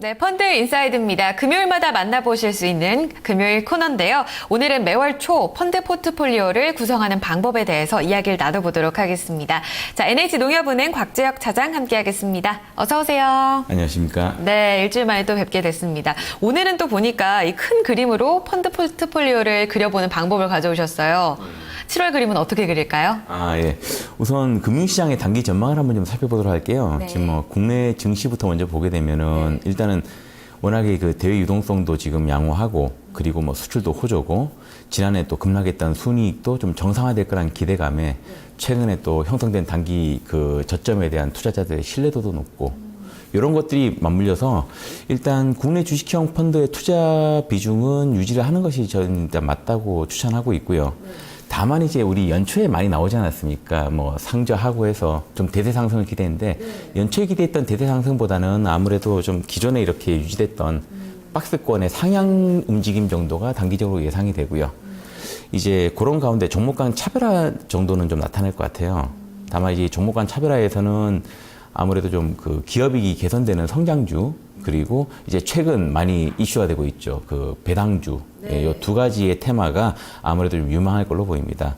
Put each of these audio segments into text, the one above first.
네, 펀드 인사이드입니다. 금요일마다 만나보실 수 있는 금요일 코너인데요. 오늘은 매월 초 펀드 포트폴리오를 구성하는 방법에 대해서 이야기를 나눠보도록 하겠습니다. 자, NH농협은행 곽재혁 차장 함께하겠습니다. 어서 오세요. 안녕하십니까. 네, 일주일 만에 또 뵙게 됐습니다. 오늘은 또 보니까 이 큰 그림으로 펀드 포트폴리오를 그려보는 방법을 가져오셨어요. 7월 그림은 어떻게 그릴까요? 아, 예. 우선 금융시장의 단기 전망을 한번 좀 살펴보도록 할게요. 네. 지금 뭐 국내 증시부터 먼저 보게 되면은 일단은 워낙에 그 대외 유동성도 지금 양호하고 그리고 뭐 수출도 호조고 지난해 또 급락했던 순이익도 좀 정상화될 거라는 기대감에 최근에 또 형성된 단기 그 저점에 대한 투자자들의 신뢰도도 높고 이런 것들이 맞물려서 일단 국내 주식형 펀드의 투자 비중은 유지를 하는 것이 저는 일단 맞다고 추천하고 있고요. 다만 이제 우리 연초에 많이 나오지 않았습니까? 뭐 상저하고 해서 좀 대세 상승을 기대했는데 연초에 기대했던 대세 상승보다는 아무래도 좀 기존에 이렇게 유지됐던 박스권의 상향 움직임 정도가 단기적으로 예상이 되고요. 이제 그런 가운데 종목 간 차별화 정도는 좀 나타날 것 같아요. 다만 이제 종목 간 차별화에서는 아무래도 좀 그 기업이익이 개선되는 성장주 그리고 이제 최근 많이 이슈화 되고 있죠. 그 배당주. 예, 이두 가지의 테마가 아무래도 좀 유망할 걸로 보입니다.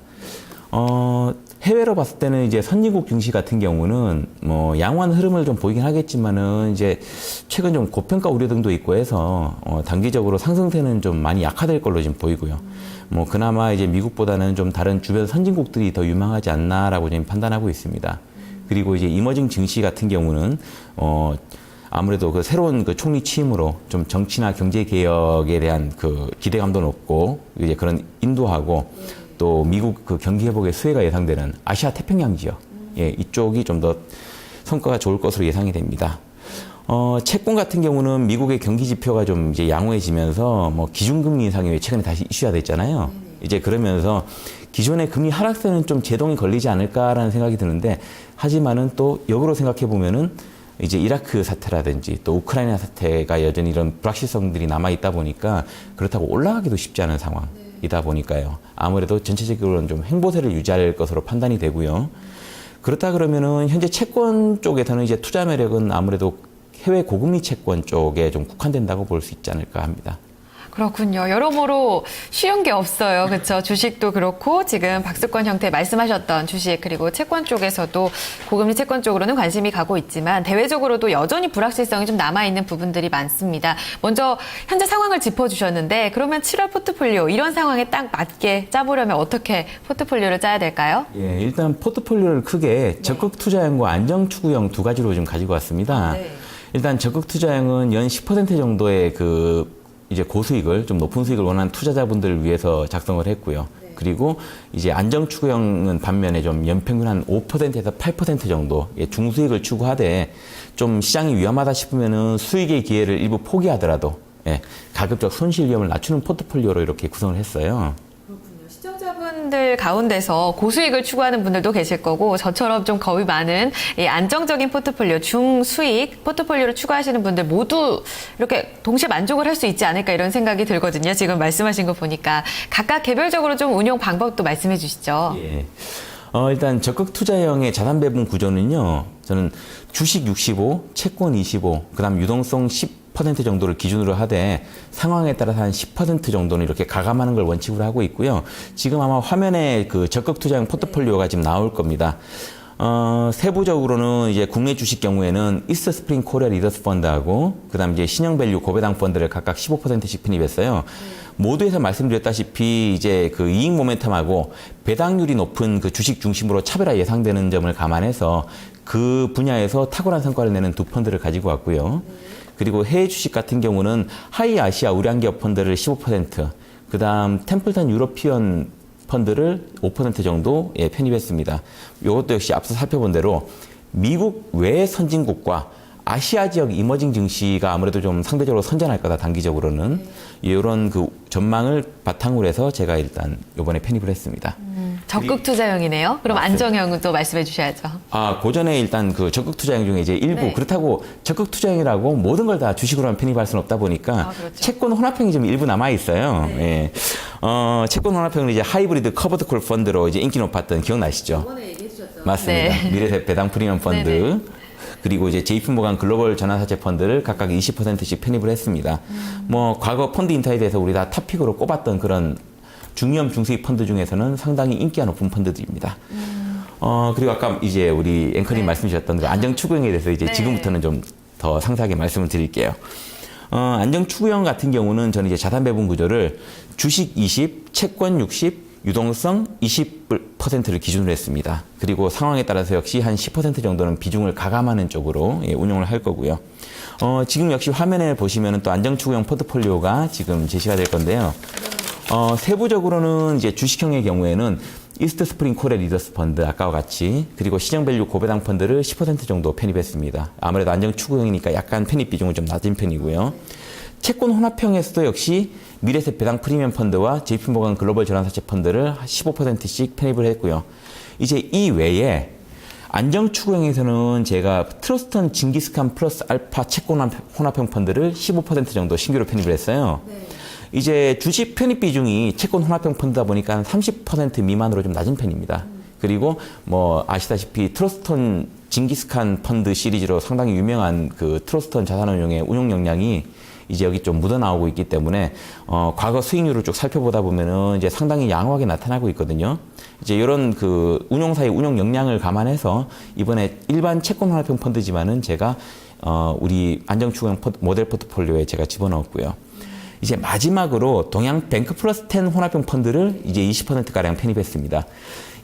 어, 해외로 봤을 때는 이제 선진국 증시 같은 경우는 뭐 양호한 흐름을 좀 보이긴 하겠지만은 이제 최근 좀 고평가 우려 등도 있고 해서 어, 단기적으로 상승세는 좀 많이 약화될 걸로 지금 보이고요. 뭐 그나마 이제 미국보다는 좀 다른 주변 선진국들이 더 유망하지 않나라고 지금 판단하고 있습니다. 그리고 이제 이머징 증시 같은 경우는 어 아무래도 그 새로운 그 총리 취임으로 좀 정치나 경제 개혁에 대한 그 기대감도 높고 이제 그런 인도하고 또 미국 그 경기 회복의 수혜가 예상되는 아시아 태평양 지역 예 이쪽이 좀 더 성과가 좋을 것으로 예상이 됩니다. 어, 채권 같은 경우는 미국의 경기 지표가 좀 이제 양호해지면서 뭐 기준금리 인상이 최근에 다시 이슈가 됐잖아요. 이제 그러면서 기존의 금리 하락세는 좀 제동이 걸리지 않을까라는 생각이 드는데 하지만은 또 역으로 생각해 보면은 이제 이라크 사태라든지 또 우크라이나 사태가 여전히 이런 불확실성들이 남아 있다 보니까 그렇다고 올라가기도 쉽지 않은 상황이다 보니까요. 아무래도 전체적으로는 좀 행보세를 유지할 것으로 판단이 되고요. 그렇다 그러면은 현재 채권 쪽에서는 이제 투자 매력은 아무래도 해외 고금리 채권 쪽에 좀 국한된다고 볼 수 있지 않을까 합니다. 그렇군요. 여러모로 쉬운 게 없어요. 그렇죠. 주식도 그렇고 지금 박스권 형태 말씀하셨던 주식 그리고 채권 쪽에서도 고금리 채권 쪽으로는 관심이 가고 있지만 대외적으로도 여전히 불확실성이 좀 남아 있는 부분들이 많습니다. 먼저 현재 상황을 짚어 주셨는데 그러면 7월 포트폴리오 이런 상황에 딱 맞게 짜보려면 어떻게 포트폴리오를 짜야 될까요? 예, 일단 포트폴리오를 크게 적극 투자형과 안정 추구형 두 가지로 좀 가지고 왔습니다. 네. 일단 적극 투자형은 연 10% 정도의 그 이제 고수익을 좀 높은 수익을 원하는 투자자분들을 위해서 작성을 했고요. 그리고 이제 안정 추구형은 반면에 좀 연평균 한 5%에서 8% 정도 의 중수익을 추구하되 좀 시장이 위험하다 싶으면은 수익의 기회를 일부 포기하더라도 예, 가급적 손실 위험을 낮추는 포트폴리오로 이렇게 구성을 했어요. 시청자분들 가운데서 고수익을 추구하는 분들도 계실 거고 저처럼 좀 겁이 많은 이 안정적인 포트폴리오 중수익 포트폴리오를 추구하시는 분들 모두 이렇게 동시에 만족을 할 수 있지 않을까 이런 생각이 들거든요. 지금 말씀하신 거 보니까 각각 개별적으로 좀 운용 방법도 말씀해 주시죠. 예. 어, 일단 적극 투자형의 자산 배분 구조는요. 저는 주식 65, 채권 25, 그다음 유동성 10% 정도를 기준으로 하되 상황에 따라서 한 10% 정도는 이렇게 가감하는 걸 원칙으로 하고 있고요. 지금 아마 화면에 그 적극 투자형 포트폴리오가 지금 나올 겁니다. 어, 세부적으로는 이제 국내 주식 경우에는 이스트 스프링 코리아 리더스 펀드하고 그다음 이제 신형 밸류 고배당 펀드를 각각 15%씩 편입했어요. 모두에서 말씀드렸다시피 이제 그 이익 모멘텀하고 배당률이 높은 그 주식 중심으로 차별화 예상되는 점을 감안해서 그 분야에서 탁월한 성과를 내는 두 펀드를 가지고 왔고요. 그리고 해외 주식 같은 경우는 하이 아시아 우량 기업 펀드를 15%, 그다음 템플턴 유로피언 펀드를 5% 정도 예, 편입했습니다. 이것도 역시 앞서 살펴본 대로 미국 외 선진국과 아시아 지역 이머징 증시가 아무래도 좀 상대적으로 선전할 거다 단기적으로는 이런 그 전망을 바탕으로 해서 제가 일단 이번에 편입을 했습니다. 적극 투자형이네요. 그럼 맞습니다. 안정형은 또 말씀해 주셔야죠. 아, 고전에 일단 그 적극 투자형 중에 이제 일부 네. 그렇다고 적극 투자형이라고 모든 걸 다 주식으로만 편입할 수는 없다 보니까 아, 그렇죠. 채권 혼합형이 좀 일부 남아 있어요. 예. 어, 채권 혼합형은 이제 하이브리드 커버드 콜 펀드로 이제 인기 높았던 기억나시죠? 맞습니다. 네. 미래세 배당 프리미엄 펀드. 네네. 그리고 이제 JP모간 글로벌 전환사채 펀드를 각각 20%씩 편입을 했습니다. 뭐 과거 펀드 인사이드에서 우리 다 탑픽으로 꼽았던 그런 중위험 중수익 펀드 중에서는 상당히 인기가 높은 펀드들입니다. 어 그리고 아까 이제 우리 앵커님 네. 말씀 주셨던 그 안정 추구형에 대해서 이제 네. 지금부터는 좀 더 상세하게 말씀을 드릴게요. 어, 안정 추구형 같은 경우는 저는 이제 자산 배분 구조를 주식 20, 채권 60, 유동성 20%를 기준으로 했습니다. 그리고 상황에 따라서 역시 한 10% 정도는 비중을 가감하는 쪽으로 예, 운용을 할 거고요. 어, 지금 역시 화면에 보시면 또 안정 추구형 포트폴리오가 지금 제시가 될 건데요. 어, 세부적으로는 이제 주식형의 경우에는 이스트 스프링 코레 리더스 펀드 아까와 같이 그리고 시정 밸류 고배당 펀드를 10% 정도 편입했습니다. 아무래도 안정 추구형이니까 약간 편입 비중은 좀 낮은 편이고요. 채권 혼합형에서도 역시 미래세 배당 프리미엄 펀드와 JP모간 글로벌 전환사채 펀드를 15%씩 편입을 했고요. 이제 이 외에 안정 추구형에서는 제가 트러스턴 징기스칸 플러스 알파 채권 혼합- 혼합형 펀드를 15% 정도 신규로 편입을 했어요. 이제 주식 편입 비중이 채권 혼합형 펀드다 보니까 30% 미만으로 좀 낮은 편입니다. 그리고 뭐 아시다시피 트러스턴 징기스칸 펀드 시리즈로 상당히 유명한 그 트러스턴 자산운용의 운용 역량이 이제 여기 좀 묻어나오고 있기 때문에 어 과거 수익률을 쭉 살펴보다 보면은 이제 상당히 양호하게 나타나고 있거든요. 이제 이런 그 운용사의 운용 역량을 감안해서 이번에 일반 채권 혼합형 펀드지만은 제가 어 우리 안정추구형 포- 모델 포트폴리오에 제가 집어넣었고요. 이제 마지막으로 동양 뱅크 플러스 10 혼합형 펀드를 이제 20%가량 편입했습니다.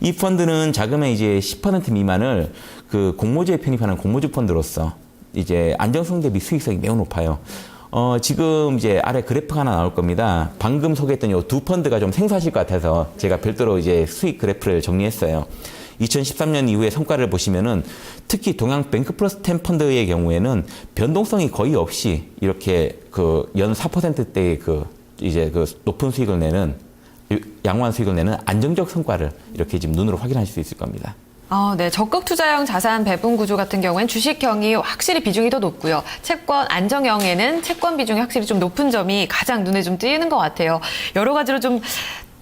이 펀드는 자금의 이제 10% 미만을 그 공모주에 편입하는 공모주 펀드로서 이제 안정성 대비 수익성이 매우 높아요. 어, 지금 이제 아래 그래프가 하나 나올 겁니다. 방금 소개했던 이 두 펀드가 좀 생소하실 것 같아서 제가 별도로 이제 수익 그래프를 정리했어요. 2013년 이후의 성과를 보시면은 특히 동양 뱅크 플러스 10 펀드의 경우에는 변동성이 거의 없이 이렇게 그 연 4%대의 그 이제 그 높은 수익을 내는 양호한 수익을 내는 안정적 성과를 이렇게 지금 눈으로 확인하실 수 있을 겁니다. 아, 네. 적극 투자형 자산 배분 구조 같은 경우엔 주식형이 확실히 비중이 더 높고요. 채권 안정형에는 채권 비중이 확실히 좀 높은 점이 가장 눈에 좀 띄는 것 같아요. 여러 가지로 좀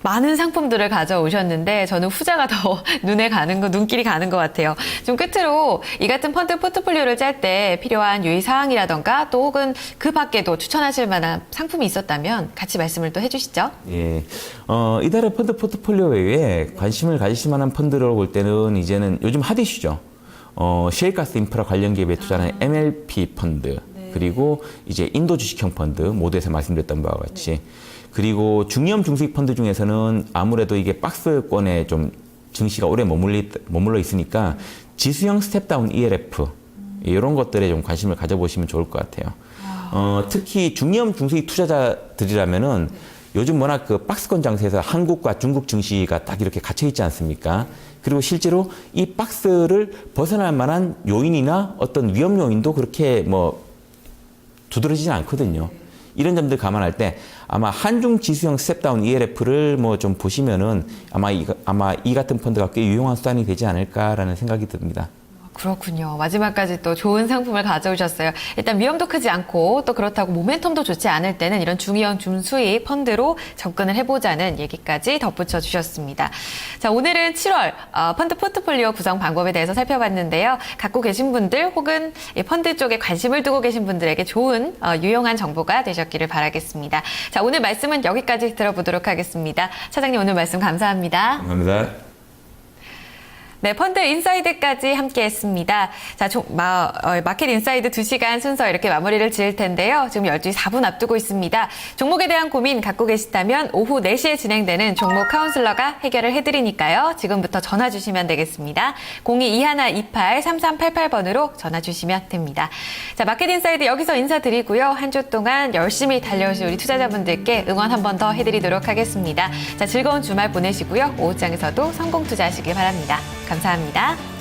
많은 상품들을 가져오셨는데 저는 후자가 더 눈에 가는 거, 눈길이 가는 것 같아요. 좀 끝으로 이 같은 펀드 포트폴리오를 짤 때 필요한 유의 사항이라던가 또 혹은 그 밖에도 추천하실 만한 상품이 있었다면 같이 말씀을 또 해주시죠. 예. 어, 이달의 펀드 포트폴리오 외에 관심을 가지실 만한 펀드로 볼 때는 이제는 요즘 핫 이슈죠. 어, 셰일가스 인프라 관련 기업에 투자하는 MLP 펀드, 그리고 이제 인도 주식형 펀드, 모두에서 말씀드렸던 바와 같이. 그리고 중위험 중수익 펀드 중에서는 아무래도 이게 박스권에 좀 증시가 오래 머물리, 머물러 있으니까 지수형 스텝다운 ELF, 이런 것들에 좀 관심을 가져보시면 좋을 것 같아요. 어, 특히 중위험 중수익 투자자들이라면은 요즘 워낙 그 박스권 장세에서 한국과 중국 증시가 딱 이렇게 갇혀 있지 않습니까? 그리고 실제로 이 박스를 벗어날 만한 요인이나 어떤 위험 요인도 그렇게 뭐 두드러지진 않거든요. 이런 점들 감안할 때 아마 한중 지수형 스텝다운 ELF를 뭐 좀 보시면은 아마 이, 아마 이 같은 펀드가 꽤 유용한 수단이 되지 않을까라는 생각이 듭니다. 그렇군요. 마지막까지 또 좋은 상품을 가져오셨어요. 일단 위험도 크지 않고 또 그렇다고 모멘텀도 좋지 않을 때는 이런 중위험 중수익 펀드로 접근을 해보자는 얘기까지 덧붙여 주셨습니다. 자, 오늘은 7월 어, 펀드 포트폴리오 구성 방법에 대해서 살펴봤는데요. 갖고 계신 분들 혹은 이 펀드 쪽에 관심을 두고 계신 분들에게 좋은 어, 유용한 정보가 되셨기를 바라겠습니다. 자, 오늘 말씀은 여기까지 들어보도록 하겠습니다. 차장님 오늘 말씀 감사합니다. 감사합니다. 네, 펀드 인사이드까지 함께 했습니다. 자, 종- 마, 어, 마켓 인사이드 2시간 순서 이렇게 마무리를 지을 텐데요. 지금 12시 4분 앞두고 있습니다. 종목에 대한 고민 갖고 계시다면 오후 4시에 진행되는 종목 카운슬러가 해결을 해드리니까요. 지금부터 전화 주시면 되겠습니다. 0221283388번으로 전화 주시면 됩니다. 자, 마켓 인사이드 여기서 인사드리고요. 한 주 동안 열심히 달려오신 우리 투자자분들께 응원 한 번 더 해드리도록 하겠습니다. 자, 즐거운 주말 보내시고요. 오후장에서도 성공 투자하시길 바랍니다. 감사합니다.